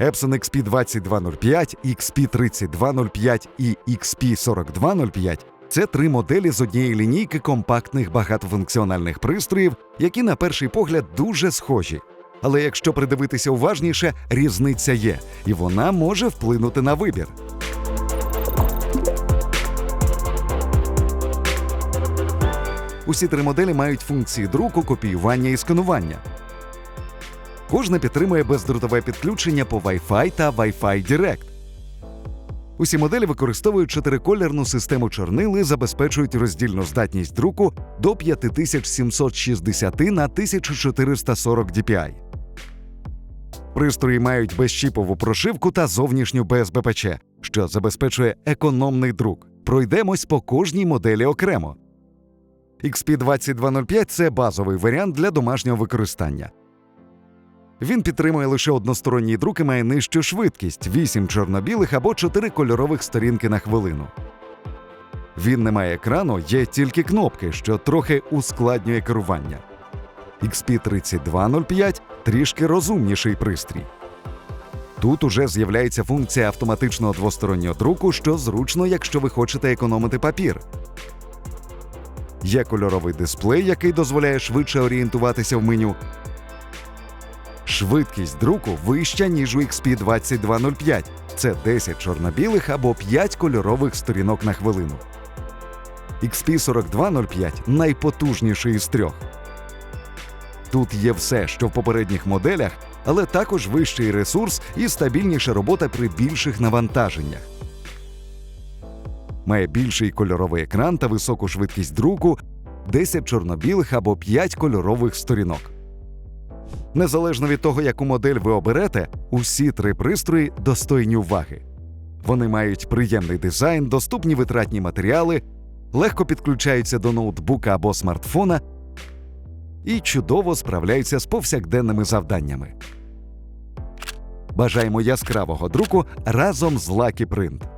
Epson XP2205, XP3205 і XP4205 це три моделі з однієї лінійки компактних багатофункціональних пристроїв, які на перший погляд дуже схожі. Але якщо придивитися уважніше, різниця є, і вона може вплинути на вибір. Усі три моделі мають функції друку, копіювання і сканування. Кожна підтримує бездротове підключення по Wi-Fi та Wi-Fi Direct. Усі моделі використовують чотириколірну систему чорнил і забезпечують роздільну здатність друку до 5760 на 1440 dpi. Пристрої мають безчіпову прошивку та зовнішню БСБПЧ, що забезпечує економний друк. Пройдемось по кожній моделі окремо. XP2205 це базовий варіант для домашнього використання. Він підтримує лише односторонній друк і має нижчу швидкість 8 чорно-білих або 4 кольорових сторінки на хвилину. Він не має екрану, є тільки кнопки, що трохи ускладнює керування. XP3205 трішки розумніший пристрій. Тут уже з'являється функція автоматичного двостороннього друку, що зручно, якщо ви хочете економити папір. Є кольоровий дисплей, який дозволяє швидше орієнтуватися в меню. Швидкість друку вища, ніж у XP2205. Це 10 чорно-білих або 5 кольорових сторінок на хвилину. XP4205 найпотужніший із трьох. Тут є все, що в попередніх моделях, але також вищий ресурс і стабільніша робота при більших навантаженнях. Має більший кольоровий екран та високу швидкість друку, 10 чорно-білих або 5 кольорових сторінок. Незалежно від того, яку модель ви оберете, усі три пристрої достойні уваги. Вони мають приємний дизайн, доступні витратні матеріали, легко підключаються до ноутбука або смартфона і чудово справляються з повсякденними завданнями. Бажаємо яскравого друку разом з Lucky Print.